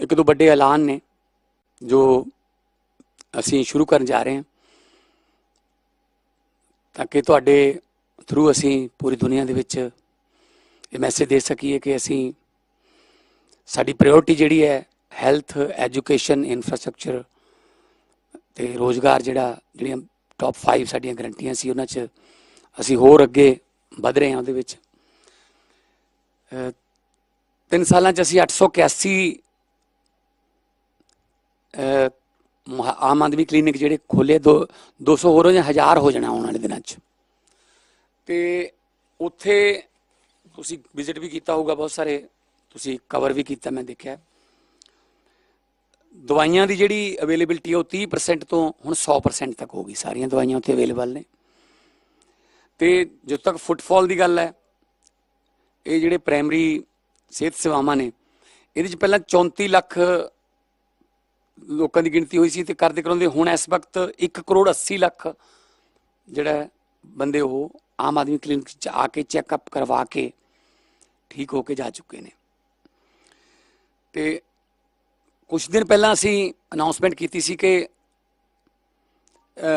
ਇੱਕ ਦੋ ਵੱਡੇ ਐਲਾਨ ਨੇ ਜੋ ਅਸੀਂ ਸ਼ੁਰੂ ਕਰਨ ਜਾ ਰਹੇ ਹਾਂ। ਤਾਂ ਕਿ ਤੁਹਾਡੇ ਥਰੂ ਅਸੀਂ ਪੂਰੀ ਦੁਨੀਆ ਦੇ ਵਿੱਚ ਇਹ ਮੈਸੇਜ ਦੇ ਸਕੀਏ ਕਿ ਅਸੀਂ ਸਾਡੀ ਪ੍ਰਾਇੋਰਟੀ ਜਿਹੜੀ ਹੈ ਹੈਲਥ ਐਜੂਕੇਸ਼ਨ ਇਨਫਰਾਸਟ੍ਰਕਚਰ ਤੇ ਰੋਜ਼ਗਾਰ ਜਿਹੜਾ ਜਿਹੜੀਆਂ ਟੌਪ 5 ਸਾਡੀਆਂ ਗਰੰਟੀਆਂ ਸੀ, ਉਹਨਾਂ 'ਚ ਅਸੀਂ ਹੋਰ ਅੱਗੇ ਵਧ ਰਹੇ ਹਾਂ ਉਹਦੇ ਵਿੱਚ। ਤਿੰਨ ਸਾਲਾਂ 'ਚ ਅਸੀਂ 881 ਅਹ ਮਹਾ- ਆਮ ਆਦਮੀ ਕਲੀਨਿਕ ਜਿਹੜੇ ਖੋਲੇ ਦੋ 200 ਹੋਰ ਹੋ ਜਾਂ 1000 ਹੋ ਜਾਣਾ ਆਉਣ ਵਾਲੇ ਦਿਨਾਂ 'ਚ। ਤੇ ਉੱਥੇ ਤੁਸੀਂ ਵਿਜ਼ਿਟ ਵੀ ਕੀਤਾ ਹੋਊਗਾ ਬਹੁਤ ਸਾਰੇ। ਤੁਸੀਂ ਕਵਰ ਵੀ ਕੀਤਾ ਮੈਂ ਦੇਖਿਆ। ਦਵਾਈਆਂ ਦੀ ਜਿਹੜੀ ਅਵੇਲੇਬਿਲਟੀ ਉਹ 30% ਤੋਂ ਹੁਣ 100% ਤੱਕ ਹੋ ਗਈ। ਸਾਰੀਆਂ ਦਵਾਈਆਂ ਉੱਥੇ ਅਵੇਲੇਬਲ ਨੇ। ਤੇ ਜਦੋਂ ਤੱਕ ਫੁੱਟਫਾਲ ਦੀ ਗੱਲ ਹੈ, ਇਹ ਜਿਹੜੇ ਪ੍ਰਾਇਮਰੀ ਸਿਹਤ ਸੇਵਾਵਾਂ ਨੇ, ਇਹਦੇ ਚ ਪਹਿਲਾਂ 34 ਲੱਖ ਲੋਕਾਂ ਦੀ ਗਿਣਤੀ ਹੋਈ ਸੀ ਤੇ ਕਰਦੇ ਕਰਾਉਂਦੇ ਹੁਣ ਇਸ ਵਕਤ 1 ਕਰੋੜ 80 ਲੱਖ ਜਿਹੜਾ ਬੰਦੇ ਉਹ ਆਮ ਆਦਮੀ ਕਲੀਨਿਕ ਚ ਆ ਕੇ ਚੈੱਕਅਪ ਕਰਵਾ ਕੇ ਠੀਕ ਹੋ ਕੇ ਜਾ ਚੁੱਕੇ ਨੇ। ਤੇ ਕੁਝ ਦਿਨ ਪਹਿਲਾਂ ਅਸੀਂ ਅਨਾਉਂਸਮੈਂਟ ਕੀਤੀ ਸੀ ਕਿ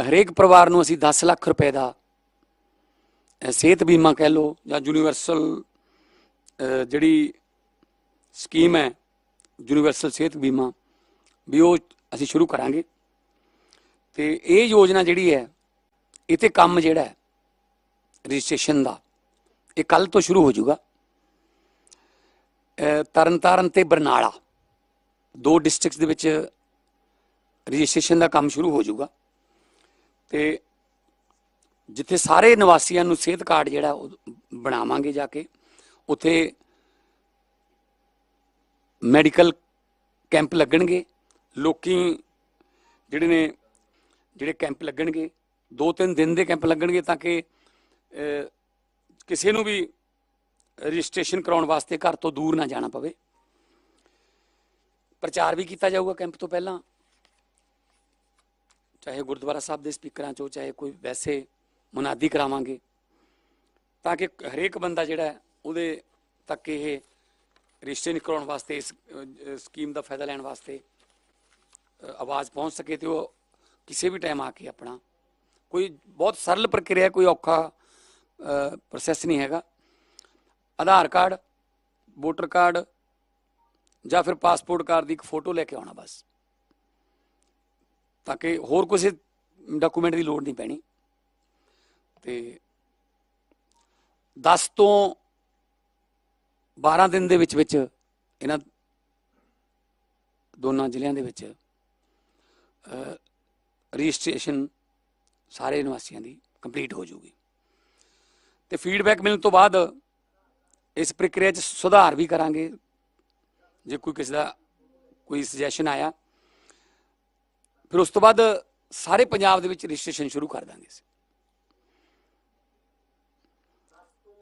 ਹਰੇਕ ਪਰਿਵਾਰ ਨੂੰ ਅਸੀਂ 10 ਲੱਖ ਰੁਪਏ ਦਾ ਸਿਹਤ ਬੀਮਾ ਕਹਿ ਲਓ ਜਾਂ ਯੂਨੀਵਰਸਲ ਜਿਹੜੀ ਸਕੀਮ ਹੈ ਯੂਨੀਵਰਸਲ ਸਿਹਤ ਬੀਮਾ ਵੀ ਉਹ ਅਸੀਂ ਸ਼ੁਰੂ ਕਰਾਂਗੇ। ਤੇ ਇਹ ਯੋਜਨਾ ਜਿਹੜੀ ਹੈ, ਇਹ ਤੇ ਕੰਮ ਜਿਹੜਾ ਹੈ, ਰਜਿਸਟ੍ਰੇਸ਼ਨ ਦਾ, ਇਹ ਕੱਲ ਤੋਂ ਸ਼ੁਰੂ ਹੋ ਜਾਊਗਾ। ਤਰਨਤਾਰਨ ਤੇ ਬਰਨਾਲਾ ਦੋ ਡਿਸਟ੍ਰਿਕਟਸ ਦੇ ਵਿੱਚ ਰਜਿਸਟ੍ਰੇਸ਼ਨ ਦਾ ਕੰਮ ਸ਼ੁਰੂ ਹੋ ਜਾਊਗਾ। ਤੇ ਜਿੱਥੇ ਸਾਰੇ ਨਿਵਾਸੀਆਂ ਨੂੰ ਸਿਹਤ ਕਾਰਡ ਜਿਹੜਾ ਉਹ ਬਣਾਵਾਂਗੇ ਜਾ ਕੇ, ਉੱਥੇ ਮੈਡੀਕਲ ਕੈਂਪ ਲੱਗਣਗੇ। ਲੋਕੀ ਜਿਹੜੇ ਨੇ, ਜਿਹੜੇ ਕੈਂਪ ਲੱਗਣਗੇ ਦੋ ਤਿੰਨ ਦਿਨ ਦੇ ਕੈਂਪ ਲੱਗਣਗੇ ਤਾਂ ਕਿ ਕਿਸੇ ਨੂੰ ਵੀ ਰਜਿਸਟ੍ਰੇਸ਼ਨ ਕਰਾਉਣ ਵਾਸਤੇ ਘਰ ਤੋਂ ਦੂਰ ਨਾ ਜਾਣਾ ਪਵੇ। ਪ੍ਰਚਾਰ ਵੀ ਕੀਤਾ ਜਾਊਗਾ ਕੈਂਪ ਤੋਂ ਪਹਿਲਾਂ। ਚਾਹੇ ਗੁਰਦੁਆਰਾ ਸਾਹਿਬ ਦੇ ਸਪੀਕਰਾਂ ਚੋਂ, ਚਾਹੇ ਕੋਈ ਵੈਸੇ ਮੁਨਾਦੀ ਕਰਾਵਾਂਗੇ। ਤਾਂ ਕਿ ਹਰੇਕ ਬੰਦਾ ਜਿਹੜਾ ਉਹਦੇ ਤੱਕ ਇਹ ਰਜਿਸਟ੍ਰੇਸ਼ਨ ਕਰਾਉਣ ਵਾਸਤੇ, ਇਸ ਸਕੀਮ ਦਾ ਫਾਇਦਾ ਲੈਣ ਵਾਸਤੇ ਆਵਾਜ਼ ਪਹੁੰਚ ਸਕੇ ਤੇ ਉਹ ਕਿਸੇ ਵੀ ਟਾਈਮ ਆ ਕੇ ਆਪਣਾ ਕੋਈ ਬਹੁਤ ਸਰਲ ਪ੍ਰਕਿਰਿਆ, ਕੋਈ ਔਖਾ ਪ੍ਰੋਸੈਸ ਨਹੀਂ ਹੈਗਾ। ਆਧਾਰ ਕਾਰਡ ਵੋਟਰ ਕਾਰਡ ਜਾਂ ਫਿਰ ਪਾਸਪੋਰਟ ਕਾਰਡ ਦੀ ਇੱਕ ਫੋਟੋ ਲੈ ਕੇ ਆਉਣਾ ਬਸ। ਤਾਂ ਕਿ ਹੋਰ ਕਿਸੇ ਡਾਕੂਮੈਂਟ ਦੀ ਲੋੜ ਨਹੀਂ ਪੈਣੀ। ਤੇ 10 ਤੋਂ 12 ਦਿਨ ਦੇ ਵਿੱਚ ਵਿੱਚ ਇਹਨਾਂ ਦੋਨਾਂ ਜ਼ਿਲ੍ਹਿਆਂ ਦੇ ਵਿੱਚ ਰਜਿਸਟ੍ਰੇਸ਼ਨ ਸਾਰੇ ਨਿਵਾਸੀਆਂ ਦੀ ਕੰਪਲੀਟ ਹੋ ਜੂਗੀ ਤੇ ਫੀਡਬੈਕ ਮਿਲਣ ਤੋਂ ਬਾਅਦ ਇਸ ਪ੍ਰਕਿਰਿਆ 'ਚ ਸੁਧਾਰ ਵੀ ਕਰਾਂਗੇ। ਜੇ ਕੋਈ ਕਿਸੇ ਦਾ ਕੋਈ ਸੁਜੈਸ਼ਨ ਆਇਆ, ਫਿਰ ਉਸ ਤੋਂ ਬਾਅਦ ਸਾਰੇ ਪੰਜਾਬ ਦੇ ਵਿੱਚ ਰਜਿਸਟ੍ਰੇਸ਼ਨ ਸ਼ੁਰੂ ਕਰ ਦਾਂਗੇ ਅਸੀਂ।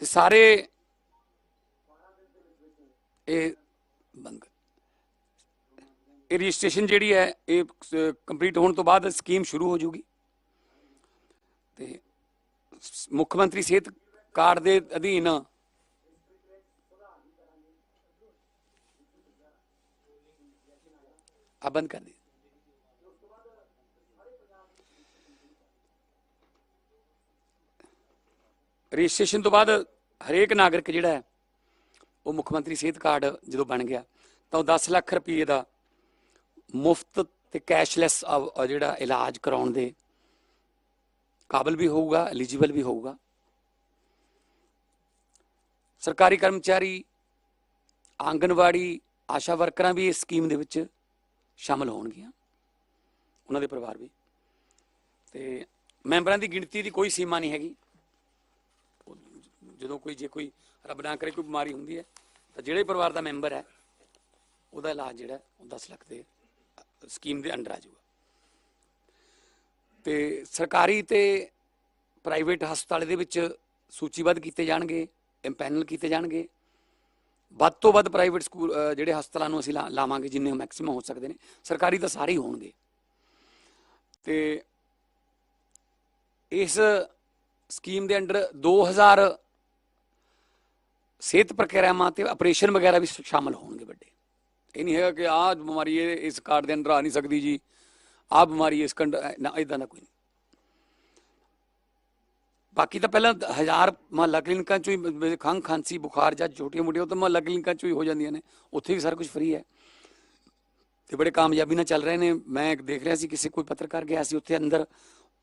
ਤੇ ਸਾਰੇ ਇਹ ਬੰਦ ਇਹ ਰਜਿਸਟ੍ਰੇਸ਼ਨ ਜਿਹੜੀ ਹੈ, ਇਹ ਕੰਪਲੀਟ ਹੋਣ ਤੋਂ ਬਾਅਦ ਸਕੀਮ ਸ਼ੁਰੂ ਹੋ ਜਾਊਗੀ। ਤੇ ਮੁੱਖ ਮੰਤਰੀ ਸਿਹਤ ਕਾਰਡ ਦੇ ਅਧੀਨ ਆ ਬੰਦ ਕਰ ਦੇ। ਰਜਿਸਟ੍ਰੇਸ਼ਨ ਤੋਂ ਬਾਅਦ ਹਰੇਕ ਨਾਗਰਿਕ ਜਿਹੜਾ ਹੈ, ਉਹ ਮੁੱਖ ਮੰਤਰੀ ਸਿਹਤ ਕਾਰਡ ਜਦੋਂ ਬਣ ਗਿਆ, ਤਾਂ ਉਹ 10 ਲੱਖ ਰੁਪਏ ਦਾ ਮੁਫਤ ਤੇ ਕੈਸ਼ਲੈਸ ਜਿਹੜਾ ਇਲਾਜ ਕਰਾਉਣ ਦੇ ਕਾਬਲ ਵੀ ਹੋਊਗਾ ਐਲੀਜੀਬਲ ਵੀ ਹੋਊਗਾ। ਸਰਕਾਰੀ ਕਰਮਚਾਰੀ, ਆਂਗਨਵਾੜੀ, ਆਸ਼ਾ ਵਰਕਰਾਂ ਵੀ ਇਸ ਸਕੀਮ ਦੇ ਵਿੱਚ ਸ਼ਾਮਲ ਹੋਣਗੀਆਂ, ਉਹਨਾਂ ਦੇ ਪਰਿਵਾਰ ਵੀ। ਤੇ ਮੈਂਬਰਾਂ ਦੀ ਗਿਣਤੀ ਦੀ ਕੋਈ ਸੀਮਾ ਨਹੀਂ ਹੈਗੀ। ਜਦੋਂ ਕੋਈ ਜੇ ਕੋਈ ਰੱਬ ਨਾ ਕਰੇ, ਕੋਈ ਬਿਮਾਰੀ ਹੁੰਦੀ ਹੈ, ਤਾਂ ਜਿਹੜੇ ਪਰਿਵਾਰ ਦਾ ਮੈਂਬਰ ਹੈ, ਉਹਦਾ ਇਲਾਜ ਜਿਹੜਾ, ਉਹ 10 ਲੱਖ ਦੇ ਸਕੀਮ ਦੇ ਅੰਡਰ ਆ ਜਾਊਗਾ। ਤੇ ਸਰਕਾਰੀ ਤੇ ਪ੍ਰਾਈਵੇਟ ਹਸਪਤਾਲ ਦੇ ਵਿੱਚ ਸੂਚੀਬੱਧ ਕੀਤੇ ਜਾਣਗੇ ਇੰਪੈਨਲ ਕੀਤੇ ਜਾਣਗੇ। ਵੱਧ ਤੋਂ ਵੱਧ ਪ੍ਰਾਈਵੇਟ ਸਕੂਲ ਜਿਹੜੇ ਹਸਪਤਾਲਾਂ ਨੂੰ ਅਸੀਂ ਲਾ- ਲਾਵਾਂਗੇ ਜਿੰਨੇ ਮੈਕਸਿਮਮ ਹੋ ਸਕਦੇ ਨੇ, ਸਰਕਾਰੀ ਤਾਂ ਸਾਰੇ ਹੀ ਹੋਣਗੇ। ਤੇ ਇਸ ਸਕੀਮ ਦੇ ਅੰਡਰ 2000 ਸਿਹਤ ਪ੍ਰਕਿਰਿਆਵਾਂ ਤੇ ਆਪਰੇਸ਼ਨ ਵਗੈਰਾ ਵੀ ਸ਼- ਸ਼ਾਮਲ ਹੋਣਗੇ ਵੱਡੇ। ਇਹ ਨਹੀਂ ਹੈਗਾ ਕਿ ਆਹ ਬਿਮਾਰੀ ਇਹ ਇਸ ਕਾਰਡ ਦੇ ਅੰਦਰ ਆ ਨਹੀਂ ਸਕਦੀ ਜੀ। ਆਹ ਬਿਮਾਰੀ ਇਸ ਕੰਡ ਨਾ ਇਦਾਂ ਦਾ ਕੋਈ। ਨਹੀਂ ਬਾਕੀ ਤਾਂ ਪਹਿਲਾਂ ਹਜ਼ਾਰ ਮਹੱਲਾ ਕਲੀਨਿਕਾਂ ਚੋਂ ਹੀ ਖੰਘ, ਖਾਂਸੀ, ਬੁਖਾਰ ਜਾਂ ਛੋਟੀਆਂ ਮੋਟੀਆਂ ਉਹ ਤਾਂ ਮਹੱਲਾ ਕਲੀਨਿਕਾਂ ਚੋਂ ਹੀ ਹੋ ਜਾਂਦੀਆਂ ਨੇ। ਉੱਥੇ ਵੀ ਸਾਰਾ ਕੁਝ ਫ੍ਰੀ ਹੈ। ਤੇ ਬੜੇ ਕਾਮਯਾਬੀ ਨਾਲ ਚੱਲ ਰਹੇ ਨੇ। ਮੈਂ ਦੇਖ ਰਿਹਾ ਸੀ ਕਿਸੇ ਕੋਈ ਪੱਤਰਕਾਰ ਗਿਆ ਸੀ ਉੱਥੇ ਅੰਦਰ।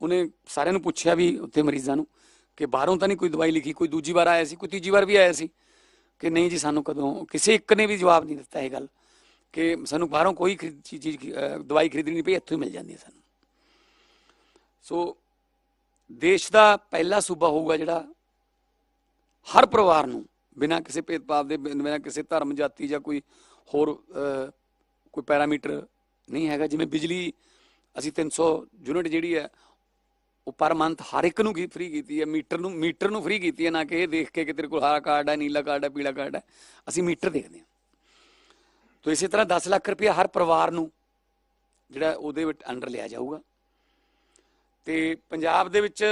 ਉਹਨੇ ਸਾਰਿਆਂ ਨੂੰ ਪੁੱਛਿਆ ਵੀ ਉੱਥੇ ਮਰੀਜ਼ਾਂ ਨੂੰ ਕਿ ਬਾਹਰੋਂ ਤਾਂ ਨਹੀਂ ਕੋਈ ਦਵਾਈ ਲਿਖੀ, ਕੋਈ ਦੂਜੀ ਵਾਰ ਆਇਆ ਸੀ, ਕੋਈ ਤੀਜੀ ਵਾਰ ਵੀ ਆਇਆ ਸੀ ਕਿ ਨਹੀਂ ਜੀ ਸਾਨੂੰ ਕਦੋਂ, ਕਿਸੇ ਇੱਕ ਨੇ ਵੀ ਜਵਾਬ ਨਹੀਂ ਦਿੱਤਾ ਇਹ ਗੱਲ। ਕਿ ਸਾਨੂੰ ਬਾਹਰੋਂ ਕੋਈ ਖਰੀਦ- ਚੀਜ਼ ਦਵਾਈ ਖਰੀਦਣੀ ਨਹੀਂ ਪਈ, ਇੱਥੋਂ ਹੀ ਮਿਲ ਜਾਂਦੀ ਹੈ ਸਾਨੂੰ। ਸੋ ਦੇਸ਼ ਦਾ ਪਹਿਲਾ ਸੂਬਾ ਹੋਊਗਾ ਜਿਹੜਾ ਹਰ ਪਰਿਵਾਰ ਨੂੰ, ਬਿਨਾਂ ਕਿਸੇ ਭੇਦਭਾਵ ਦੇ, ਬਿਨਾਂ ਕਿਸੇ ਧਰਮ, ਜਾਤੀ ਜਾਂ ਕੋਈ ਹੋਰ ਕੋਈ ਪੈਰਾਮੀਟਰ ਨਹੀਂ ਹੈਗਾ। ਜਿਵੇਂ ਬਿਜਲੀ, ਅਸੀਂ 300 ਯੂਨਿਟ ਜਿਹੜੀ ਹੈ, ਉਹ ਪਰ ਮੰਥ ਹਰ ਇੱਕ ਨੂੰ ਫ੍ਰੀ ਕੀਤੀ ਹੈ। ਮੀਟਰ ਨੂੰ ਮੀਟਰ ਨੂੰ ਫ੍ਰੀ ਕੀਤੀ ਹੈ, ਨਾ ਕਿ ਇਹ ਦੇਖ ਕੇ ਕਿ ਤੇਰੇ ਕੋਲ ਹਰਾ ਕਾਰਡ ਹੈ, ਨੀਲਾ ਕਾਰਡ ਹੈ, ਪੀਲਾ ਕਾਰਡ ਹੈ। ਅਸੀਂ ਮੀਟਰ ਦੇਖਦੇ ਹਾਂ। ਤੋ ਇਸੇ ਤਰ੍ਹਾਂ 10 ਲੱਖ ਰੁਪਏ ਹਰ ਪਰਿਵਾਰ ਨੂੰ ਜਿਹੜਾ ਉਹਦੇ ਵਿੱਚ ਅੰਡਰ ਲਿਆ ਜਾਊਗਾ। ਤੇ ਪੰਜਾਬ ਦੇ ਵਿੱਚ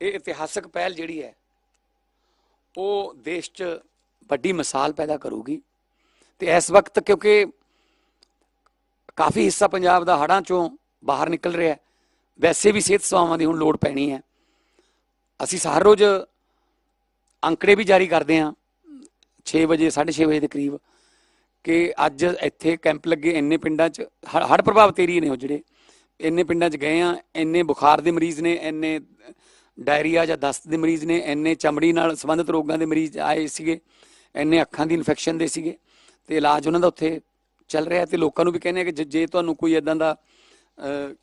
ਇਹ ਇਤਿਹਾਸਕ ਪਹਿਲ ਜਿਹੜੀ ਹੈ, ਉਹ ਦੇਸ਼ 'ਚ ਵੱਡੀ ਮਿਸਾਲ ਪੈਦਾ ਕਰੂਗੀ। ਤੇ ਇਸ ਵਕਤ ਕਿਉਂਕਿ ਕਾਫੀ ਹਿੱਸਾ ਪੰਜਾਬ ਦਾ ਹੜਾਂ ਚੋਂ ਬਾਹਰ ਨਿਕਲ ਰਿਹਾ ਹੈ, ਵੈਸੇ ਵੀ ਸਿਹਤ ਸੇਵਾਵਾਂ ਦੀ ਹੁਣ ਲੋੜ ਪੈਣੀ ਹੈ। ਅਸੀਂ ਹਰ ਰੋਜ਼ ਅੰਕੜੇ ਵੀ ਜਾਰੀ ਕਰਦੇ ਹਾਂ 6 ਵਜੇ 6:30 ਵਜੇ ਦੇ ਕਰੀਬ। ਕਿ ਅੱਜ ਇੱਥੇ ਕੈਂਪ ਲੱਗੇ ਇੰਨੇ ਪਿੰਡਾਂ 'ਚ ਹੜ ਪ੍ਰਭਾਵਿਤ ਏਰੀਏ ਨੇ ਉਹ ਜਿਹੜੇ। ਇੰਨੇ ਪਿੰਡਾਂ 'ਚ ਗਏ ਆ, ਇੰਨੇ ਬੁਖਾਰ ਦੇ ਮਰੀਜ਼ ਨੇ, ਇੰਨੇ ਡਾਇਰੀਆ ਜਾਂ ਦਸਤ ਦੇ ਮਰੀਜ਼ ਨੇ, ਇੰਨੇ ਚਮੜੀ ਨਾਲ ਸੰਬੰਧਿਤ ਰੋਗਾਂ ਦੇ ਮਰੀਜ਼ ਆਏ ਸੀਗੇ, ਇੰਨੇ ਅੱਖਾਂ ਦੀ ਇਨਫੈਕਸ਼ਨ ਦੇ ਸੀਗੇ, ਤੇ ਇਲਾਜ ਉਹਨਾਂ ਦਾ ਉੱਥੇ ਚੱਲ ਰਿਹਾ ਤੇ ਲੋਕਾਂ ਨੂੰ ਵੀ ਕਹਿੰਦੇ ਆ ਕਿ ਜੇ- ਤੁਹਾਨੂੰ ਕੋਈ ਇਦਾਂ ਦਾ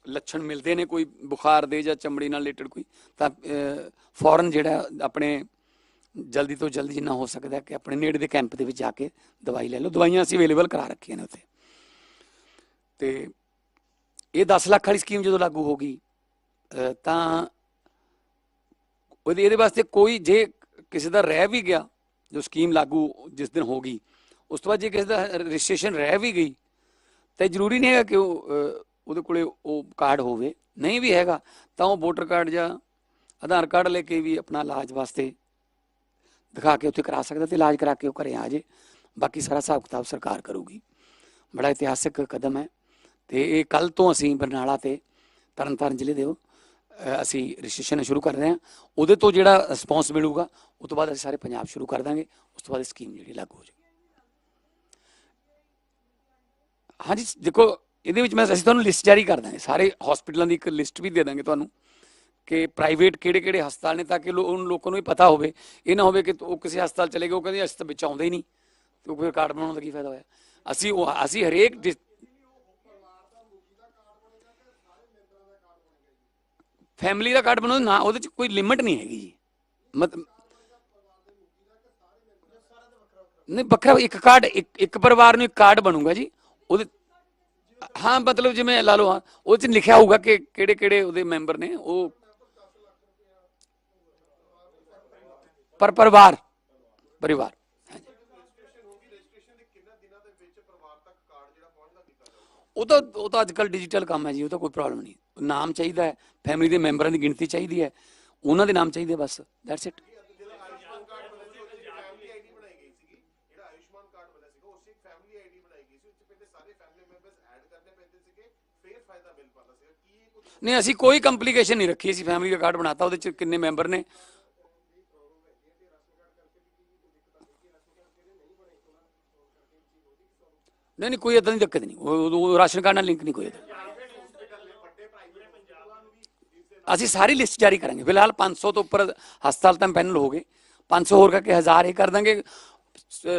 ਲੱਛਣ ਮਿਲਦੇ ਨੇ, ਕੋਈ ਬੁਖਾਰ ਦੇ ਜਾਂ ਚਮੜੀ ਨਾਲ ਰਿਲੇਟਡ ਕੋਈ, ਤਾਂ ਫੌਰਨ ਜਿਹੜਾ ਆਪਣੇ ਜਲਦੀ ਤੋਂ ਜਲਦੀ ਜਿੰਨਾ ਹੋ ਸਕਦਾ ਕਿ ਆਪਣੇ ਨੇੜੇ ਦੇ ਕੈਂਪ ਦੇ ਵਿੱਚ ਜਾ ਕੇ ਦਵਾਈ ਲੈ ਲਓ। ਦਵਾਈਆਂ ਅਸੀਂ ਅਵੇਲੇਬਲ ਕਰਾ ਰੱਖੀਆਂ ਨੇ ਉੱਥੇ। ਤੇ ਇਹ 10 ਲੱਖ ਵਾਲੀ ਸਕੀਮ ਜਦੋਂ ਲਾਗੂ ਹੋ ਗਈ ਤਾਂ ਉਹਦੇ ਇਹਦੇ ਵਾਸਤੇ ਕੋਈ ਜੇ ਕਿਸੇ ਦਾ ਰਹਿ ਵੀ ਗਿਆ, ਜੋ ਸਕੀਮ ਲਾਗੂ ਜਿਸ ਦਿਨ ਹੋ ਗਈ, ਉਸ ਤੋਂ ਬਾਅਦ ਜੇ ਕਿਸੇ ਦਾ ਰਜਿਸਟ੍ਰੇਸ਼ਨ ਰਹਿ ਵੀ ਗਈ, ਤਾਂ ਜ਼ਰੂਰੀ ਨਹੀਂ ਹੈਗਾ ਕਿ ਉਹ ਉਹਦੇ ਕੋਲੇ ਉਹ ਕਾਰਡ ਹੋਵੇ। ਨਹੀਂ ਵੀ ਹੈਗਾ, ਤਾਂ ਉਹ ਵੋਟਰ ਕਾਰਡ ਜਾਂ ਆਧਾਰ ਕਾਰਡ ਲੈ ਕੇ ਵੀ ਆਪਣਾ ਇਲਾਜ ਵਾਸਤੇ ਦਿਖਾ ਕੇ ਉੱਥੇ ਕਰਾ ਸਕਦਾ ਤੇ ਇਲਾਜ ਕਰਾ ਕੇ ਉਹ ਘਰੇ ਆ ਜੇ। ਬਾਕੀ ਸਾਰਾ ਹਿਸਾਬ ਕਿਤਾਬ ਸਰਕਾਰ ਕਰੂਗੀ। ਬੜਾ ਇਤਿਹਾਸਿਕ ਕਦਮ ਹੈ। ਤੇ ਇਹ ਕੱਲ ਤੋਂ ਅਸੀਂ ਬਰਨਾਲਾ ਤੇ ਤਰਨਤਾਰਨ ਜ਼ਿਲ੍ਹੇ ਦੇ ਅਸੀਂ ਰਜਿਸਟ੍ਰੇਸ਼ਨ ਸ਼ੁਰੂ ਕਰ ਰਹੇ ਹਾਂ। ਉਹਦੇ ਤੋਂ ਜਿਹੜਾ ਰਿਸਪੌਂਸ ਮਿਲੂਗਾ ਉਸ ਤੋਂ ਬਾਅਦ ਅਸੀਂ ਸਾਰੇ ਪੰਜਾਬ ਸ਼ੁਰੂ ਕਰ ਦਾਂਗੇ। ਉਸ ਤੋਂ ਬਾਅਦ ਇਹ ਸਕੀਮ ਜਿਹੜੀ ਲਾਗੂ ਹੋ ਜਾਊਗੀ। ਹਾਂਜੀ, ਦੇਖੋ, ਇਹਦੇ ਵਿੱਚ ਮੈਂ ਅਸੀਂ ਤੁਹਾਨੂੰ ਲਿਸਟ ਜਾਰੀ ਕਰ ਦਾਂਗੇ। ਸਾਰੇ ਹਸਪੀਟਲਾਂ ਦੀ ਇੱਕ ਲਿਸਟ ਵੀ ਦੇ ਦਾਂਗੇ ਤੁਹਾਨੂੰ। ਕਿ ਪ੍ਰਾਈਵੇਟ ਕਿਹੜੇ ਕਿਹੜੇ ਹਸਪਤਾਲ ਨੇ ਤਾਂ ਕਿ ਉਹਨਾਂ ਲੋਕਾਂ ਨੂੰ ਵੀ ਪਤਾ ਹੋਵੇ। ਇਹ ਨਾ ਹੋਵੇ ਕਿ ਉਹ ਕਿਸੇ ਹਸਪਤਾਲ ਚਲੇ ਗਏ, ਉਹ ਕਹਿੰਦੇ ਅਸੀਂ ਤਾਂ ਵਿੱਚ ਆਉਂਦੇ ਹੀ ਨਹੀਂ। ਤੇ ਫਿਰ ਕਾਰਡ ਬਣਾਉਣ ਦਾ ਕੀ ਫਾਇਦਾ ਹੋਇਆ? ਅਸੀਂ ਅਸੀਂ ਹਰੇਕ ਫੈਮਿਲੀ ਦਾ ਕਾਰਡ ਬਣਾਉਣਾ ਨਾ ਉਹਦੇ ਚ ਕੋਈ ਲਿਮਿਟ ਨਹੀਂ ਹੈਗੀ ਜੀ। ਮਤਲਬ ਨਹੀਂ, ਵੱਖਰਾ ਇੱਕ ਕਾਰਡ, ਇੱਕ ਇੱਕ ਪਰਿਵਾਰ ਨੂੰ ਇੱਕ ਕਾਰਡ ਬਣੂਗਾ ਜੀ। ਉਹਦੇ, ਹਾਂ, ਮਤਲਬ ਜਿਵੇਂ ਲਾ ਲਓ, ਹਾਂ, ਉਹਦੇ ਚ ਲਿਖਿਆ ਹੋਊਗਾ ਕਿ ਕਿਹੜੇ ਕਿਹੜੇ ਉਹਦੇ ਮੈਂਬਰ ਨੇ, ਉਹ ਪਰ ਪਰਿਵਾਰ ਪਰਿਵਾਰ। ਉਹ ਤਾਂ ਉਹ ਤਾਂ ਅੱਜ ਕੱਲ ਡਿਜੀਟਲ ਕੰਮ ਹੈ ਜੀ, ਉਹ ਤਾਂ ਕੋਈ ਪ੍ਰੋਬਲਮ ਨਹੀਂ। ਨਾਮ ਚਾਹੀਦਾ ਹੈ ਫੈਮਿਲੀ ਦੇ ਮੈਂਬਰਾਂ ਦੀ ਗਿਣਤੀ ਚਾਹੀਦੀ ਹੈ, ਉਹਨਾਂ ਦੇ ਨਾਮ ਚਾਹੀਦੇ ਬਸ ਦੈਟਸ ਇਟ ਨਹੀਂ, ਅਸੀਂ ਕੋਈ ਕੰਪਲਿਕੇਸ਼ਨ ਨਹੀਂ ਰੱਖੀ, ਅਸੀਂ ਫੈਮਿਲੀ ਦਾ ਕਾਰਡ ਬਣਾਤਾ, ਉਹਦੇ ਚ ਕਿੰਨੇ ਮੈਂਬਰ ਨੇ ਨਹੀਂ ਨਹੀਂ, ਕੋਈ ਇਦਾਂ ਦੀ ਦਿੱਕਤ ਨਹੀਂ। ਉਹ ਰਾਸ਼ਨ ਕਾਰਡ ਨਾਲ ਲਿੰਕ ਨਹੀਂ ਕੋਈ ਇਹਦਾ ਅਸੀਂ ਸਾਰੀ ਲਿਸਟ ਜਾਰੀ ਕਰਾਂਗੇ। ਫਿਲਹਾਲ 500 ਤੋਂ ਉੱਪਰ ਹਸਪਤਾਲ ਤਾਂ ਪੈਨਲ ਹੋ ਗਏ। 500 ਹੋਰ ਕਰਕੇ 1000 ਇਹ ਕਰ ਦਾਂਗੇ।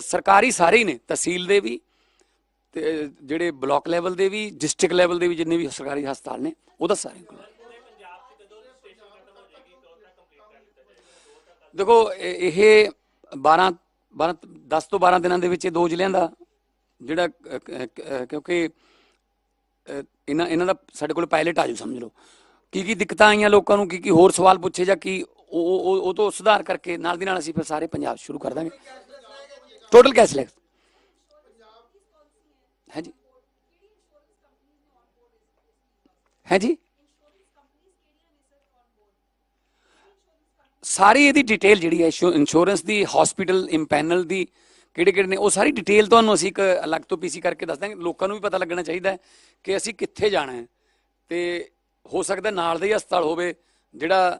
ਸਰਕਾਰੀ ਸਾਰੇ ਹੀ ਨੇ, ਤਹਿਸੀਲ ਦੇ ਵੀ ਤੇ ਜਿਹੜੇ ਬਲਾਕ ਲੈਵਲ ਦੇ ਵੀ, ਡਿਸਟ੍ਰਿਕਟ ਲੈਵਲ ਦੇ ਵੀ ਜਿੰਨੇ ਵੀ ਸਰਕਾਰੀ ਹਸਪਤਾਲ ਨੇ ਉਹਦਾ ਸਾਰੇ ਕੋਲ ਦੇਖੋ, ਇਹ ਇਹ 12 12 10 ਤੋਂ 12 ਦਿਨਾਂ ਦੇ ਵਿੱਚ ਇਹ ਦੋ ਜ਼ਿਲ੍ਹਿਆਂ ਦਾ ਜਿਹੜਾ ਕਿਉਂਕਿ ਇਹਨਾਂ ਇਹਨਾਂ ਦਾ ਸਾਡੇ ਕੋਲ ਪਾਇਲਟ ਆ ਆਜੂ ਸਮਝ ਲਓ। ਕੀ ਕੀ ਦਿੱਕਤਾਂ ਆਈਆਂ ਲੋਕਾਂ ਨੂੰ? ਕੀ ਕੀ ਹੋਰ ਸਵਾਲ ਪੁੱਛੇ ਜਾਂ ਕੀ ਉਹ, ਉਹ- ਉਹ ਉਹ ਤੋਂ ਸੁਧਾਰ ਕਰਕੇ ਨਾਲ ਦੀ ਨਾਲ ਅਸੀਂ ਫਿਰ ਸਾਰੇ ਪੰਜਾਬ ਸ਼ੁਰੂ ਕਰ ਦਾਂਗੇ। ਟੋਟਲ ਕੈਸ਼ਲੈਸ ਹੈ ਜੀ ਹੈ ਜੀ ਸਾਰੀ ਇਹਦੀ ਡਿਟੇਲ ਜਿਹੜੀ ਹੈ ਇੰਸ਼ੋਰੈਂਸ ਦੀ ਹਸਪੀਟਲ ਇੰਪੈਨਲ ਦੀ ਕਿਹੜੇ ਕਿਹੜੇ ਨੇ, ਉਹ ਸਾਰੀ ਡਿਟੇਲ ਤੁਹਾਨੂੰ ਅਸੀਂ ਇੱਕ ਅਲੱਗ ਤੋਂ ਪੀਸੀ ਕਰਕੇ ਦੱਸ ਦਾਂਗੇ ਲੋਕਾਂ ਨੂੰ ਵੀ ਪਤਾ ਲੱਗਣਾ ਚਾਹੀਦਾ ਹੈ ਕਿ ਅਸੀਂ ਕਿੱਥੇ ਜਾਣਾ ਹੈ। ਤੇ ਹੋ ਸਕਦਾ ਨਾਲ ਦਾ ਹੀ ਹਸਪਤਾਲ ਹੋਵੇ, ਜਿਹੜਾ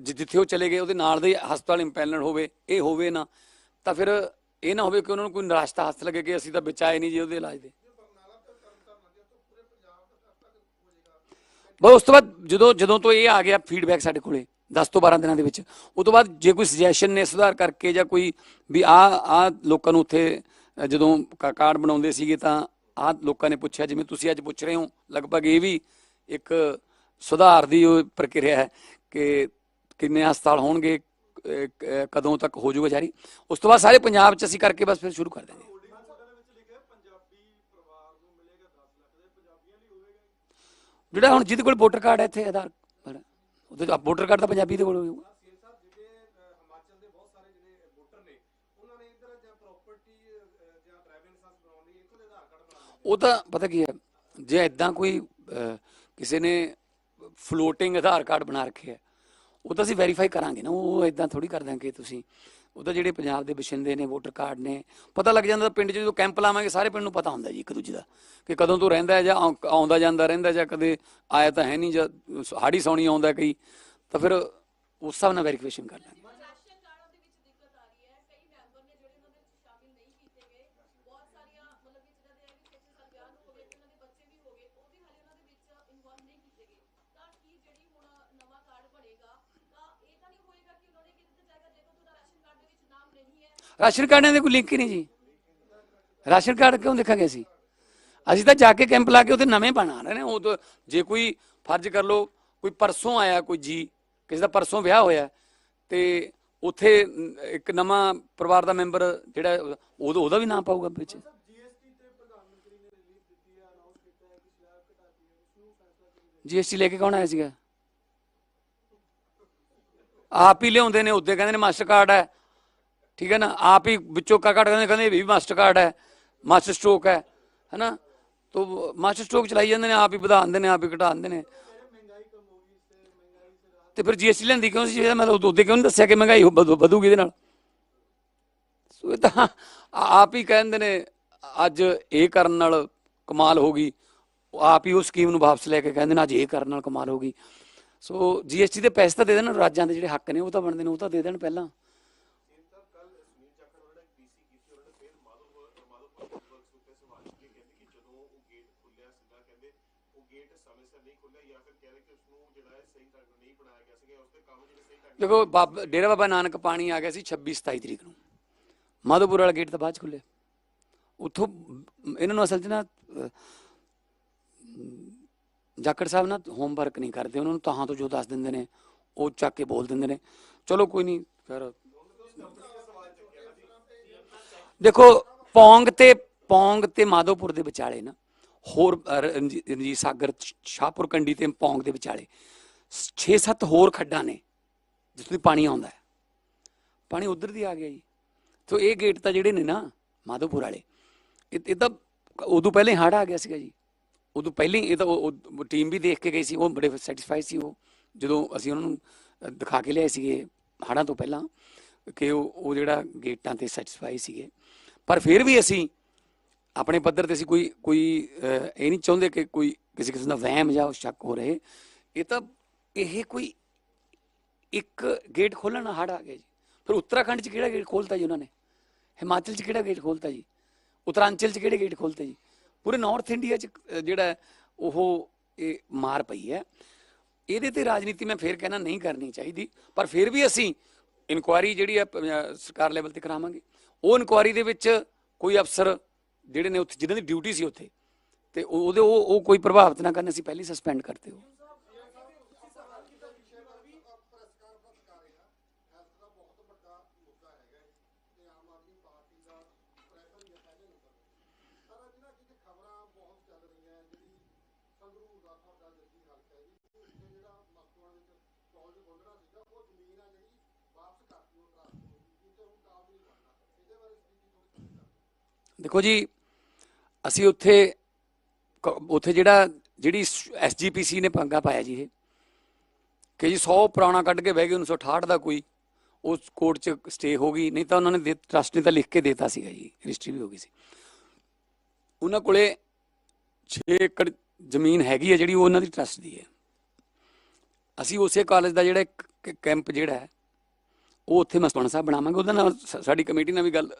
ਜਿੱਥੇ ਉਹ ਚਲੇ ਗਏ, ਉਹਦੇ ਨਾਲ ਦੇ ਹਸਪਤਾਲ ਇੰਪੈਨਲ ਹੋਵੇ, ਇਹ ਹੋਵੇ ਨਾ, ਤਾਂ ਫਿਰ ਇਹ ਨਾ ਹੋਵੇ ਕਿ ਉਹਨਾਂ ਨੂੰ ਕੋਈ ਨਿਰਾਸ਼ਤਾ ਹੱਥ ਲੱਗੇ ਕਿ ਅਸੀਂ ਤਾਂ ਬਚਾਏ ਨਹੀਂ ਜੀ ਉਹਦੇ ਇਲਾਜ ਦੇ। ਬਸ ਉਸ ਤੋਂ ਬਾਅਦ ਜਦੋਂ ਜਦੋਂ ਤੋਂ ਇਹ ਆ ਗਿਆ ਫੀਡਬੈਕ ਸਾਡੇ ਕੋਲੇ 10 ਤੋਂ 12 ਦਿਨਾਂ ਦੇ ਵਿੱਚ। ਉਹ ਤੋਂ ਬਾਅਦ ਜੇ ਕੋਈ ਸੁਜੈਸ਼ਨ ਨੇ ਸੁਧਾਰ ਕਰਕੇ ਜਾਂ ਕੋਈ ਵੀ ਆ ਆ ਲੋਕਾਂ ਨੂੰ ਉੱਥੇ ਜਦੋਂ ਕਾ- ਕਾਰਡ ਬਣਾਉਂਦੇ ਸੀਗੇ ਤਾਂ ਆ ਲੋਕਾਂ ਨੇ ਪੁੱਛਿਆ, ਜਿਵੇਂ ਤੁਸੀਂ ਅੱਜ ਪੁੱਛ ਰਹੇ ਹੋ, ਲਗਭਗ ਇਹ ਵੀ ਇੱਕ ਸੁਧਾਰ ਦੀ ਪ੍ਰਕਿਰਿਆ ਹੈ ਕਿ ਕਿੰਨੇ ਹਸਪਤਾਲ ਹੋਣਗੇ ਕਦੋਂ ਤੱਕ ਹੋ ਜਾਊਗਾ ਜਾਰੀ। ਉਸ ਤੋਂ ਬਾਅਦ ਸਾਰੇ ਪੰਜਾਬ 'ਚ ਅਸੀਂ ਕਰਕੇ ਬਸ ਫਿਰ ਸ਼ੁਰੂ ਕਰ ਦਾਂਗੇ ਜਿਹੜਾ ਹੁਣ ਜਿਹਦੇ ਕੋਲ ਵੋਟਰ ਕਾਰਡ ਹੈ ਇੱਥੇ, ਆਧਾਰ ਉਹਦੇ ਵੋਟਰ ਕਾਰਡ ਤਾਂ ਪੰਜਾਬੀ ਦੇ ਕੋਲ ਹੋਊਗਾ। ਉਹ ਤਾਂ ਪਤਾ ਕੀ ਹੈ ਜੇ ਇਦਾਂ ਕੋਈ ਕਿਸੇ ਨੇ ਫਲੋਟਿੰਗ ਆਧਾਰ ਕਾਰਡ ਬਣਾ ਰੱਖਿਆ ਉਹ ਤਾਂ ਅਸੀਂ ਵੈਰੀਫਾਈ ਕਰਾਂਗੇ ਨਾ ਉਹ ਇਦਾਂ ਥੋੜੀ ਕਰ ਦਾਂਗੇ ਤੁਸੀਂ। ਉਹ ਤਾਂ ਜਿਹੜੇ ਪੰਜਾਬ ਦੇ ਵਸਿੰਦੇ ਨੇ ਵੋਟਰ ਕਾਰਡ ਨੇ, ਪਤਾ ਲੱਗ ਜਾਂਦਾ ਪਿੰਡ 'ਚ ਜਦੋਂ ਕੈਂਪ ਲਾਵਾਂਗੇ, ਸਾਰੇ ਪਿੰਡ ਨੂੰ ਪਤਾ ਹੁੰਦਾ ਜੀ ਇੱਕ ਦੂਜੇ ਦਾ ਕਿ ਕਦੋਂ ਤੋਂ ਰਹਿੰਦਾ ਹੈ ਜਾਂ ਆਉਂਦਾ ਜਾਂਦਾ, ਰਹਿੰਦਾ ਜਾਂ ਕਦੇ ਆਇਆ ਤਾਂ ਹੈ ਨਹੀਂ ਜਾਂ ਹਾੜੀ ਸੌਣੀ ਆਉਂਦਾ ਕਈ, ਤਾਂ ਫਿਰ ਉਸ ਹਿਸਾਬ ਨਾਲ ਵੈਰੀਫਿਕੇਸ਼ਨ ਕਰ ਲਾਂਗੇ ਰਾਸ਼ਨ ਕਾਰਡਾਂ ਦੇ ਵਿੱਚ ਦਿੱਕਤ ਆ ਰਹੀ ਹੈ ਕਈ ਮੈਂਬਰ ਨੇ ਜਿਹੜੇ ਉਹਨਾਂ ਦੇ ਵਿੱਚ ਸ਼ਾਮਿਲ ਨਹੀਂ ਕੀਤੇ ਗਏ ਬਹੁਤ ਸਾਰੀਆਂ ਮਤਲਬ ਕਿ ਜਿਹਨਾਂ ਦੇ ਵੀ 6 ਸਾਲ ਵਿਆਹ ਨੂੰ ਹੋ ਗਏ ਤੇ ਉਹਨਾਂ ਦੇ ਬੱਚੇ ਵੀ ਹੋ ਗਏ ਉਹ ਵੀ ਹਾਲੇ ਉਹਨਾਂ ਦੇ ਵਿੱਚ ਇਨਵੋਲਵ ਨਹੀਂ ਕੀਤੇ ਗਏ ਤਾਂ ਕੀ ਜਿਹੜੀ ਹੁਣ ਨਵਾਂ ਕਾਰਡ ਬਣੇਗਾ ਤਾਂ ਇਹ ਤਾਂ ਨਹੀਂ ਹੋਏਗਾ ਕਿ ਉਹਨਾਂ ਨੇ ਕਿ ਦਿੱਤਾ ਜਾਏਗਾ ਜੇਕਰ ਤੁਹਾਡਾ ਰਾਸ਼ਨ ਕਾਰਡ ਦੇ ਵਿੱਚ ਨਾਮ ਨਹੀਂ ਹੈ ਰਾਸ਼ਨ ਕਾਰਡਾਂ ਦੇ ਕੋਈ ਲਿੰਕ ਹੀ ਨਹੀਂ ਜੀ। ਰਾਸ਼ਨ ਕਾਰਡ ਕਿਉਂ ਦੇਖਾਂਗੇ ਅਸੀਂ? ਅਸੀਂ ਤਾਂ ਜਾ ਕੇ ਕੈਂਪ ਲਾ ਕੇ ਉੱਥੇ ਨਵੇਂ ਬਣਾ ਰਹੇ ਨੇ। ਉਹ ਜੇ ਕੋਈ ਫਰਜ਼ ਕਰ ਲਓ, ਕੋਈ ਪਰਸੋਂ ਆਇਆ ਕੋਈ ਜੀ, ਕਿਸੇ ਦਾ ਪਰਸੋਂ ਵਿਆਹ ਹੋਇਆ ਤੇ ਉੱਥੇ ਇੱਕ ਨਵਾਂ ਪਰਿਵਾਰ ਦਾ ਮੈਂਬਰ ਜਿਹੜਾ ਉਹਦਾ ਵੀ ਨਾਮ ਪਾਊਗਾ ਵਿੱਚ। ਜੀਐਸਟੀ ਤੇ ਪ੍ਰਧਾਨ ਜੀਐਸਟੀ ਲੈ ਕੇ ਕੌਣ ਆਇਆ ਸੀਗਾ? ਆਪ ਹੀ ਲਿਆਉਂਦੇ ਨੇ ਉੱਤੇ ਕਹਿੰਦੇ ਨੇ ਮਾਸਟਰ ਕਾਰਡ ਹੈ। ਠੀਕ ਹੈ ਨਾ? ਆਪ ਹੀ ਵਿੱਚੋਂ ਕਾ ਕਹਿੰਦੇ ਕਹਿੰਦੇ ਵੀ ਮਾਸਟਰ ਕਾਰਡ ਹੈ ਮਾਸਟਰ ਸਟ੍ਰੋਕ ਹੈ, ਹੈਨਾ? ਤੋ ਮਾਸਟਰ ਸਟ੍ਰੋਕ ਚਲਾਈ ਜਾਂਦੇ ਨੇ, ਆਪ ਹੀ ਵਧਾ ਦਿੰਦੇ ਨੇ, ਆਪ ਹੀ ਘਟਾ ਦਿੰਦੇ ਨੇ। ਮਹਿੰਗਾਈ ਕਮ ਹੋਗੀ ਇਸ ਤੇ ਫਿਰ ਜੀਐਸਟੀ ਲੈਂਦੀ ਕਿਉਂ ਸੀ? ਜੇ ਮੈਂ ਤਾਂ ਉਹਦੇ ਕਿਉਂ ਨਹੀਂ ਦੱਸਿਆ ਕਿ ਮਹਿੰਗਾਈ ਵਧੂਗੀ ਇਹਦੇ ਨਾਲ? ਸੋ ਇਹ ਤਾਂ ਆਪ ਹੀ ਕਹਿੰਦੇ ਨੇ, ਅੱਜ ਇਹ ਕਰਨ ਨਾਲ ਕਮਾਲ ਹੋ ਗਈ। ਆਪ ਹੀ ਉਹ ਸਕੀਮ ਨੂੰ ਵਾਪਸ ਲੈ ਕੇ ਕਹਿੰਦੇ ਨੇ, ਅੱਜ ਇਹ ਕਰਨ ਨਾਲ ਕਮਾਲ ਹੋ ਗਈ। ਸੋ ਜੀਐਸਟੀ ਦੇ ਪੈਸੇ ਤਾਂ ਦੇ ਦੇਣ, ਰਾਜਾਂ ਦੇ ਜਿਹੜੇ ਹੱਕ ਨੇ, ਉਹ ਤਾਂ ਬਣਦੇ ਨੇ, ਉਹ ਤਾਂ ਦੇ ਦੇਣ ਪਹਿਲਾਂ। ਦੇਖੋ ਬਾਬਾ ਡੇਰਾ ਬਾਬਾ ਨਾਨਕ ਪਾਣੀ ਆ ਗਿਆ ਸੀ 26 27 ਤਰੀਕ ਨੂੰ। ਮਾਧੋਪੁਰ ਵਾਲਾ ਗੇਟ ਤਾਂ ਬਾਅਦ ਚ ਖੁੱਲੇ ਉੱਥੋਂ ਇਹਨਾਂ ਨੂੰ ਅਸਲ 'ਚ ਨਾ ਅਹ, ਜਾਖੜ ਸਾਹਿਬ ਨਾ ਹੋਮਵਰਕ ਨਹੀਂ ਕਰਦੇ। ਉਹਨਾਂ ਨੂੰ ਤਾਹਾਂ ਤੋਂ ਜੋ ਦੱਸ ਦਿੰਦੇ ਨੇ ਉਹ ਚੱਕ ਕੇ ਬੋਲ ਦਿੰਦੇ ਨੇ। ਚਲੋ ਕੋਈ ਨਹੀਂ ਫਿਰ ਦੇਖੋ ਪੌਂਗ ਤੇ ਪੌਂਗ ਤੇ ਮਾਧੋਪੁਰ ਦੇ ਵਿਚਾਲੇ ਨਾ ਹੋਰ ਅਹ, ਰਣਜੀਤ ਸਾਗਰ ਸ਼ਾਹਪੁਰ ਕੰਡੀ ਤੇ ਪੌਂਗ ਦੇ ਵਿਚਾਲੇ 6-7 ਹੋਰ ਖੱਡਾਂ ਨੇ। ਜਿੱਥੋਂ ਦੀ ਪਾਣੀ ਆਉਂਦਾ ਹੈ। ਪਾਣੀ ਉਧਰ ਦੀ ਆ ਗਿਆ ਜੀ। ਤੋ ਇਹ ਗੇਟ ਤਾਂ ਜਿਹੜੇ ਨੇ ਨਾ, ਮਾਧੋਪੁਰ ਵਾਲੇ, ਇਹ ਇਹ ਤਾਂ ਉਦੋਂ ਪਹਿਲੇ ਹੜ ਆ ਗਿਆ ਸੀਗਾ ਜੀ। ਉਦੋਂ ਪਹਿਲੇ ਹੀ ਇਹ ਤਾਂ ਟੀਮ ਵੀ ਦੇਖ ਕੇ ਗਈ ਸੀ, ਉਹ ਬੜੇ ਸੈਟੀਸਫਾਈ ਸੀ ਉਹ। ਜਦੋਂ ਅਸੀਂ ਉਹਨਾਂ ਨੂੰ ਦਿਖਾ ਕੇ ਲਿਆਏ ਸੀਗੇ ਹੜਾਂ ਤੋਂ ਪਹਿਲਾਂ, ਕਿ ਉਹ ਉਹ ਜਿਹੜਾ ਗੇਟਾਂ ਤੇ ਸੈਟੀਸਫਾਈ ਸੀਗੇ। ਪਰ ਫਿਰ ਵੀ ਅਸੀਂ ਆਪਣੇ ਪੱਧਰ ਤੇ ਅਸੀਂ ਕੋਈ ਕੋਈ ਇਹ ਨਹੀਂ ਚਾਹੁੰਦੇ ਕਿ ਕੋਈ ਕਿਸੇ ਕਿਸਮ ਦਾ ਵਹਿਮ ਜਾਂ ਸ਼ੱਕ ਹੋ ਰਹੇ। ਇਹ ਤਾਂ ਇਹ ਕੋਈ ਇੱਕ ਗੇਟ ਖੋਲਣ ਨਾਲ ਹੜ ਆ ਗਿਆ ਜੀ। ਫਿਰ ਉੱਤਰਾਖੰਡ 'ਚ ਕਿਹੜਾ ਗੇਟ ਖੋਲਤਾ ਜੀ ਉਹਨਾਂ ਨੇ? ਹਿਮਾਚਲ 'ਚ ਕਿਹੜਾ ਗੇਟ ਖੋਲਤਾ ਜੀ? ਉੱਤਰਾਂਚਲ 'ਚ ਕਿਹੜੇ ਗੇਟ ਖੋਲਤੇ ਜੀ? ਪੂਰੇ ਨਾਰਥ ਇੰਡੀਆ 'ਚ ਜਿਹੜਾ ਉਹ ਇਹ ਮਾਰ ਪਈ ਹੈ। ਇਹਦੇ ਤੇ ਰਾਜਨੀਤੀ ਮੈਂ ਫੇਰ ਕਹਿਣਾ ਨਹੀਂ ਕਰਨੀ ਚਾਹੀਦੀ, ਪਰ ਫਿਰ ਵੀ ਅਸੀਂ ਇਨਕੁਆਇਰੀ ਜਿਹੜੀ ਹੈ ਸਰਕਾਰ ਲੈਵਲ ਤੇ ਕਰਾਵਾਂਗੇ। ਉਹ ਇਨਕੁਆਇਰੀ ਦੇ ਵਿੱਚ ਕੋਈ ਅਫਸਰ ਜਿਹੜੇ ਨੇ ਉੱਥੇ ਜਿਹਨਾਂ ਦੀ ਡਿਊਟੀ ਸੀ ਉੱਥੇ, ਤੇ ਉਹਦੇ ਉਹ ਉਹ ਕੋਈ ਪ੍ਰਭਾਵਿਤ ਨਾ ਕਰਨ, ਅਸੀਂ ਪਹਿਲੀ ਸਸਪੈਂਡ ਕਰਤੇ ਹੋ ਦੇਖੋ ਜੀ, ਅਸੀਂ ਉੱਥੇ ਕ- ਉੱਥੇ ਜਿਹੜਾ, ਜਿਹੜੀ ਐਸਜੀਪੀਸੀ ਨੇ ਪੰਗਾ ਪਾਇਆ ਜੀ ਇਹ। ਕਿ ਜੀ 100 ਪੁਰਾਣਾ ਕੱਢ ਕੇ ਬਹਿ ਗਏ 1968 ਦਾ ਕੋਈ ਉਸ ਕੋਰਟ 'ਚ ਸਟੇ ਹੋ ਗਈ, ਨਹੀਂ ਤਾਂ ਉਹਨਾਂ ਨੇ ਟਰਸਟ ਨੇ ਤਾਂ ਲਿਖ ਕੇ ਦੇਤਾ ਸੀਗਾ ਜੀ, ਰਜਿਸਟਰੀ ਵੀ ਹੋ ਗਈ ਸੀ। ਉਹਨਾਂ ਕੋਲੇ 6 ਏਕੜ ਜ਼ਮੀਨ ਹੈਗੀ ਹੈ ਜਿਹੜੀ ਉਹ ਉਹਨਾਂ ਦੀ ਟਰਸਟ ਦੀ ਹੈ। ਅਸੀਂ ਉਸੇ ਕਾਲਜ ਦਾ ਜਿਹੜਾ ਇੱਕ ਕੈਂਪ ਜਿਹੜਾ ਹੈ ਉਹ ਉੱਥੇ ਮਸਤਵਣ ਸਾਹਿਬ ਬਣਾਵਾਂਗੇ, ਉਹਦੇ ਨਾਲ ਸਾਡੀ ਕਮੇਟੀ ਨਾਲ ਵੀ ਗੱਲ,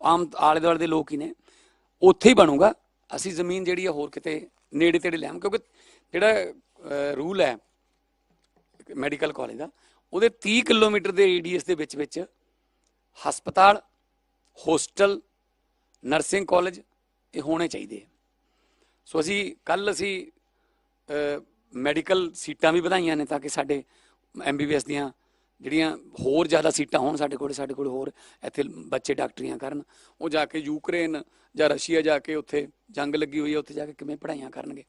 ਆਮ ਆਲੇ ਦੁਆਲੇ ਦੇ ਲੋਕ ਹੀ ਨੇ, ਉੱਥੇ ਹੀ ਬਣੂਗਾ, ਅਸੀਂ ਜ਼ਮੀਨ ਜਿਹੜੀ ਹੈ ਹੋਰ ਕਿਤੇ ਨੇੜੇ ਤੇੜੇ ਲਿਆਵਾਂ ਕਿਉਂਕਿ ਜਿਹੜਾ ਰੂਲ ਹੈ, ਮੈਡੀਕਲ ਕਾਲਜ ਦਾ, ਉਹਦੇ 30 ਕਿਲੋਮੀਟਰ ਦੇ ਰੇਡੀਅਸ ਦੇ ਵਿੱਚ ਵਿੱਚ ਹਸਪਤਾਲ, ਹੋਸਟਲ, ਨਰਸਿੰਗ ਕਾਲਜ, ਇਹ ਹੋਣੇ ਚਾਹੀਦੇ ਸੋ ਅਸੀਂ ਕੱਲ ਅਸੀਂ ਮੈਡੀਕਲ ਸੀਟਾਂ ਵੀ ਵਧਾਈਆਂ ਨੇ ਤਾਂ ਕਿ ਸਾਡੇ ਐਮਬੀਬੀਐਸ ਦੀਆਂ ਜਿਹੜੀਆਂ ਹੋਰ ਜ਼ਿਆਦਾ ਸੀਟਾਂ ਹੋਣ ਸਾਡੇ ਕੋਲ ਸਾਡੇ ਕੋਲ ਹੋਰ ਇੱਥੇ ਬੱਚੇ ਡਾਕਟਰੀਆਂ ਕਰਨ, ਉਹ ਜਾ ਕੇ ਯੂਕਰੇਨ ਜਾਂ ਰਸ਼ੀਆ ਜਾ ਕੇ ਉੱਥੇ ਜੰਗ ਲੱਗੀ ਹੋਈ ਹੈ, ਉੱਥੇ ਜਾ ਕੇ ਕਿਵੇਂ ਪੜ੍ਹਾਈਆਂ ਕਰਨਗੇ।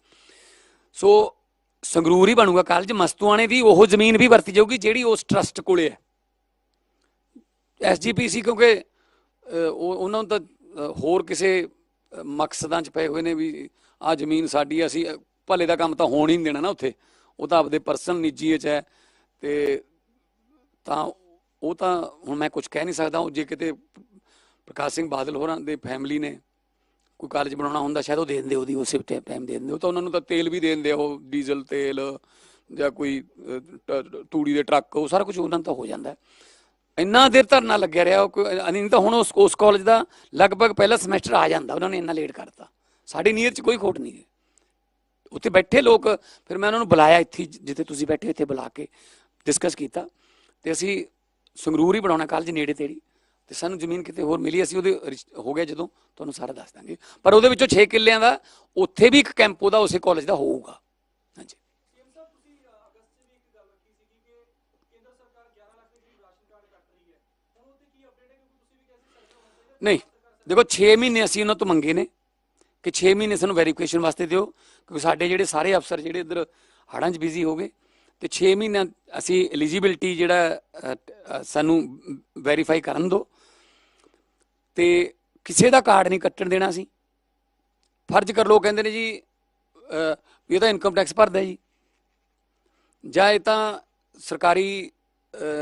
ਸੋ ਸੰਗਰੂਰ ਹੀ ਬਣੂਗਾ ਕਾਲਜ ਮਸਤੂਆਣੇ ਦੀ ਉਹ ਜ਼ਮੀਨ ਵੀ ਵਰਤੀ ਜਾਊਗੀ ਜਿਹੜੀ ਉਸ ਟਰਸਟ ਕੋਲੇ ਹੈ। ਐਸਜੀਪੀਸੀ ਕਿਉਂਕਿ ਉਹ, ਉਹਨਾਂ ਨੂੰ ਤਾਂ ਹੋਰ ਕਿਸੇ ਮਕਸਦਾਂ 'ਚ ਪਏ ਹੋਏ ਨੇ ਵੀ ਆ ਜ਼ਮੀਨ ਸਾਡੀ ਅਸੀਂ ਭਲੇ ਦਾ ਕੰਮ ਤਾਂ ਹੋਣ ਹੀ ਨਹੀਂ ਦੇਣਾ ਨਾ ਉੱਥੇ। ਉਹ ਤਾਂ ਆਪਦੇ ਪਰਸਨਲ ਨਿੱਜੀ 'ਚ ਹੈ ਤੇ ਤਾਂ ਉਹ ਤਾਂ ਹੁਣ ਮੈਂ ਕੁਝ ਕਹਿ ਨਹੀਂ ਸਕਦਾ, ਉਹ ਜੇ ਕਿਤੇ ਪ੍ਰਕਾਸ਼ ਸਿੰਘ ਬਾਦਲ ਹੋਰਾਂ ਦੇ ਫੈਮਿਲੀ ਨੇ ਕੋਈ ਕਾਲਜ ਬਣਾਉਣਾ ਹੁੰਦਾ, ਸ਼ਾਇਦ ਉਹ ਦੇ ਦਿੰਦੇ ਉਹਦੀ ਉਸੇ ਟਾਈਮ ਦੇ ਦਿੰਦੇ। ਉਹ ਤਾਂ ਉਹਨਾਂ ਨੂੰ ਤਾਂ ਤੇਲ ਵੀ ਦੇ ਦਿੰਦੇ ਉਹ ਡੀਜ਼ਲ ਤੇਲ ਜਾਂ ਕੋਈ ਟ- ਤੂੜੀ ਦੇ ਟਰੱਕ, ਉਹ ਸਾਰਾ ਕੁਝ ਉਹਨਾਂ ਨੂੰ ਤਾਂ ਹੋ ਜਾਂਦਾ। ਇੰਨਾ ਦੇਰ ਧਰਨਾ ਲੱਗਿਆ ਰਿਹਾ, ਉਹ ਨਹੀਂ ਤਾਂ ਹੁਣ ਉਸ ਉਸ ਕਾਲਜ ਦਾ ਲਗਭਗ ਪਹਿਲਾ ਸਮੈਸਟਰ ਆ ਜਾਂਦਾ, ਉਹਨਾਂ ਨੇ ਇੰਨਾ ਲੇਟ ਕਰਤਾ। ਸਾਡੀ ਨੀਅਤ 'ਚ ਕੋਈ ਖੋਟ ਨਹੀਂ ਹੈ। ਉੱਥੇ ਬੈਠੇ ਲੋਕ, ਫਿਰ ਮੈਂ ਉਹਨਾਂ ਨੂੰ ਬੁਲਾਇਆ ਇੱਥੇ, ਜਿੱਥੇ ਤੁਸੀਂ ਬੈਠੇ ਇੱਥੇ ਬੁਲਾ ਕੇ ਡਿਸਕਸ ਕੀਤਾ। ਤੇ ਅਸੀਂ ਸੰਗਰੂਰ ਹੀ ਬਣਾਉਣਾ ਕਾਲਜ ਨੇੜੇ ਤੇੜੀ। ਤੇ ਸਾਨੂੰ ਜ਼ਮੀਨ ਕਿਤੇ ਹੋਰ ਮਿਲੀ ਅਸੀਂ ਉਹਦੇ ਹੋ ਗਿਆ ਜਦੋਂ ਤੁਹਾਨੂੰ ਸਾਰਾ ਦੱਸ ਦਾਂਗੇ। ਪਰ ਉਹਦੇ ਵਿੱਚੋਂ 6 ਕਿੱਲਿਆਂ ਦਾ ਉੱਥੇ ਵੀ ਇੱਕ ਕੈਂਪ ਉਹਦਾ ਉਸੇ ਕਾਲਜ ਦਾ ਹੋਊਗਾ। ਹਾਂਜੀ। ਸੀਐਮ ਸਾਹਿਬ ਤੁਸੀਂ ਅ, ਅਗਸਤ 'ਚ ਵੀ ਇੱਕ ਗੱਲ ਰੱਖੀ ਸੀਗੀ ਕਿ ਕੇਂਦਰ ਸਰਕਾਰ 11 ਲੱਖ ਦੇ ਕਰੀਬ ਰਾਸ਼ਨ ਕਾਰਡ ਕੱਟ ਰਹੀ ਹੈ। ਹੁਣ ਉਹਤੇ ਕੀ ਅਪਡੇਟ ਹੈ? ਕਿਉਂਕਿ ਤੁਸੀਂ ਵੀ ਕਿਹਾ ਸੀ ਸਰਕਾਰ ਹੋਣਾ ਚਾਹੀਦਾ ਨਹੀਂ ਦੇਖੋ 6 ਮਹੀਨੇ ਅਸੀਂ ਉਹਨਾਂ ਤੋਂ ਮੰਗੇ ਨੇ ਕਿ 6 ਮਹੀਨੇ ਸਾਨੂੰ ਵੈਰੀਫਿਕੇਸ਼ਨ ਵਾਸਤੇ ਦਿਓ ਕਿਉਂਕਿ ਸਾਡੇ ਜਿਹੜੇ ਸਾਰੇ ਅਫਸਰ ਜਿਹੜੇ ਇੱਧਰ ਹੜਾਂ 'ਚ ਬਿਜ਼ੀ ਹੋ ਗਏ ਤੇ 6 ਮਹੀਨੇ ਅਸੀਂ ਐਲੀਜੀਬਿਲਟੀ ਜਿਹੜਾ ਸਾਨੂੰ ਵੈਰੀਫਾਈ ਕਰਨ ਦਿਓ ਤੇ ਕਿਸੇ ਦਾ ਕਾਰਡ ਨਹੀਂ ਕੱਟਣ ਦੇਣਾ ਸੀ ਫਰਜ਼ ਕਰ ਲੋ ਕਹਿੰਦੇ ਨੇ ਜੀ ਵੀ ਇਹ ਤਾਂ ਇਨਕਮ ਟੈਕਸ ਭਰਦਾ ਜੀ। ਜਾਂ ਇਹ ਤਾਂ ਸਰਕਾਰੀ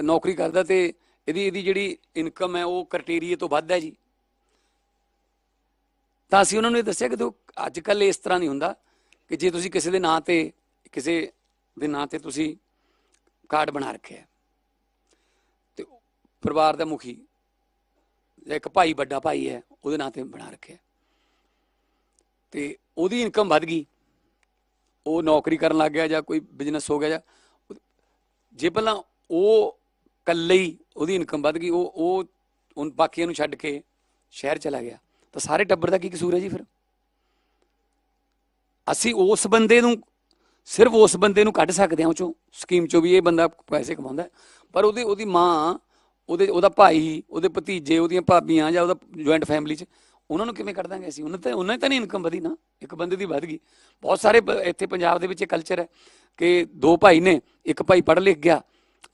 ਨੌਕਰੀ ਕਰਦਾ ਤੇ ਇਹਦੀ ਇਹਦੀ ਜਿਹੜੀ ਇਨਕਮ ਹੈ, ਉਹ ਕ੍ਰਾਈਟੇਰੀਆ ਤੋਂ ਵੱਧ ਹੈ ਜੀ। ਤਾਂ ਅਸੀਂ ਉਹਨਾਂ ਨੂੰ ਇਹ ਦੱਸਿਆ ਕਿ ਦੇਖੋ ਅੱਜ ਕੱਲ ਇਸ ਤਰ੍ਹਾਂ ਨਹੀਂ ਹੁੰਦਾ ਕਿ ਜੇ ਤੁਸੀਂ ਕਿਸੇ ਦੇ ਨਾਂ ਤੇ ਕਿਸੇ ਦੇ ਨਾਂ ਤੇ ਤੁਸੀਂ ਕਾਰਡ ਬਣਾ ਰੱਖਿਆ ਹੈ, ਤੇ ਪਰਿਵਾਰ ਦਾ ਮੁਖੀ ਜਾਂ ਇੱਕ ਭਾਈ ਵੱਡਾ ਭਾਈ ਹੈ ਉਹਦੇ ਨਾਂ ਤੇ ਬਣਾ ਰੱਖਿਆ ਹੈ। ਤੇ ਉਹਦੀ ਇਨਕਮ ਵੱਧ ਗਈ। ਉਹ ਨੌਕਰੀ ਕਰਨ ਲੱਗ ਗਿਆ ਜਾਂ ਕੋਈ ਬਿਜ਼ਨਸ ਹੋ ਗਿਆ ਜਾਂ ਜੇ ਪਹਿਲਾਂ ਉਹ ਇਕੱਲੇ ਹੀ ਉਹਦੀ ਇਨਕਮ ਵੱਧ ਗਈ ਉਹ ਉਹ ਉਨ ਬਾਕੀਆਂ ਨੂੰ ਛੱਡ ਕੇ ਸ਼ਹਿਰ ਚਲਾ ਗਿਆ। ਤਾਂ ਸਾਰੇ ਟੱਬਰ ਦਾ ਕੀ ਕਸੂਰ ਹੈ ਜੀ ਫਿਰ? ਅਸੀਂ ਉਸ ਬੰਦੇ ਨੂੰ ਸਿਰਫ ਉਸ ਬੰਦੇ ਨੂੰ ਕੱਢ ਸਕਦੇ ਹਾਂ ਉਹ ਚੋਂ, ਸਕੀਮ ਚੋਂ ਵੀ ਇਹ ਬੰਦਾ ਪੈਸੇ ਕਮਾਉਂਦਾ ਪਰ ਉਹਦੀ ਉਹਦੀ ਮਾਂ, ਉਹਦੇ, ਉਹਦਾ ਭਾਈ, ਉਹਦੇ ਭਤੀਜੇ, ਉਹਦੀਆਂ ਭਾਬੀਆਂ ਜਾਂ ਉਹਦਾ ਜੁਆਇੰਟ ਫੈਮਿਲੀ 'ਚ, ਉਹਨਾਂ ਨੂੰ ਕਿਵੇਂ ਕੱਢ ਦਾਂਗੇ ਅਸੀਂ? ਉਹਨਾਂ ਤੇ, ਉਹਨਾਂ ਦੀ ਤਾਂ ਨਹੀਂ ਇਨਕਮ ਵਧੀ ਨਾ। ਇੱਕ ਬੰਦੇ ਦੀ ਵੱਧ ਗਈ। ਬਹੁਤ ਸਾਰੇ ਇੱਥੇ ਪੰਜਾਬ ਦੇ ਵਿੱਚ ਇਹ ਕਲਚਰ ਹੈ ਕਿ ਦੋ ਭਾਈ ਨੇ, ਇੱਕ ਭਾਈ ਪੜ੍ਹ ਲਿਖ ਗਿਆ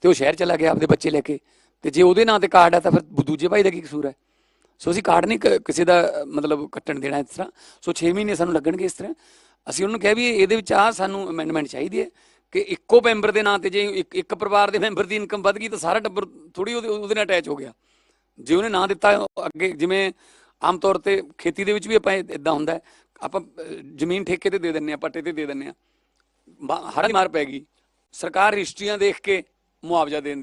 ਤੇ ਉਹ ਸ਼ਹਿਰ ਚਲਾ ਗਿਆ ਆਪਦੇ ਬੱਚੇ ਲੈ ਕੇ। ਤੇ ਜੇ ਉਹਦੇ ਨਾਂ ਤੇ ਕਾਰਡ ਹੈ ਤਾਂ ਫਿਰ ਦੂਜੇ ਭਾਈ ਦਾ ਕੀ ਕਸੂਰ ਹੈ? ਸੋ ਅਸੀਂ ਕਾਰਡ ਨਹੀਂ ਕ- ਕਿਸੇ ਦਾ ਮਤਲਬ ਕੱਟਣ ਦੇਣਾ ਇਸ ਤਰ੍ਹਾਂ। ਸੋ 6 ਮਹੀਨੇ ਸਾਨੂੰ ਲੱਗਣਗੇ ਇਸ ਤਰ੍ਹਾਂ। ਅਸੀਂ ਉਹਨੂੰ ਕਿਹਾ ਵੀ ਇਹਦੇ ਵਿੱਚ ਆ ਸਾਨੂੰ ਅਮੈਂਡਮੈਂਟ ਚਾਹੀਦੀ ਹੈ ਕਿ ਇੱਕੋ ਮੈਂਬਰ ਦੇ ਨਾਂ ਤੇ ਜੇ ਇੱਕ ਇੱਕ ਪਰਿਵਾਰ ਦੇ ਮੈਂਬਰ ਦੀ ਇਨਕਮ ਵੱਧ ਗਈ ਤਾਂ ਸਾਰਾ ਟੱਬਰ ਥੋੜੀ ਉਹਦੇ ਉਹਦੇ ਨਾਲ ਅਟੈਚ ਹੋ ਗਿਆ। ਜੇ ਉਹਨੇ ਨਾਂ ਦਿੱਤਾ ਅੱਗੇ ਜਿਵੇਂ ਆਮ ਤੌਰ ਤੇ ਖੇਤੀ ਦੇ ਵਿੱਚ ਵੀ ਆਪਾਂ ਇਦਾਂ ਹੁੰਦਾ ਆਪਾਂ ਜ਼ਮੀਨ ਠੇਕੇ ਤੇ ਦੇ ਦਿੰਨੇ ਆ ਪੱਟੇ ਤੇ ਦੇ ਦਿੰਨੇ ਆ ਹਰ ਮਾਰ ਪੈ ਗਈ। ਸਰਕਾਰ ਰਜਿਸਟਰੀਆਂ ਦੇਖ ਕੇ ਮੁਆਵਜ਼ਾ ਦੇਣ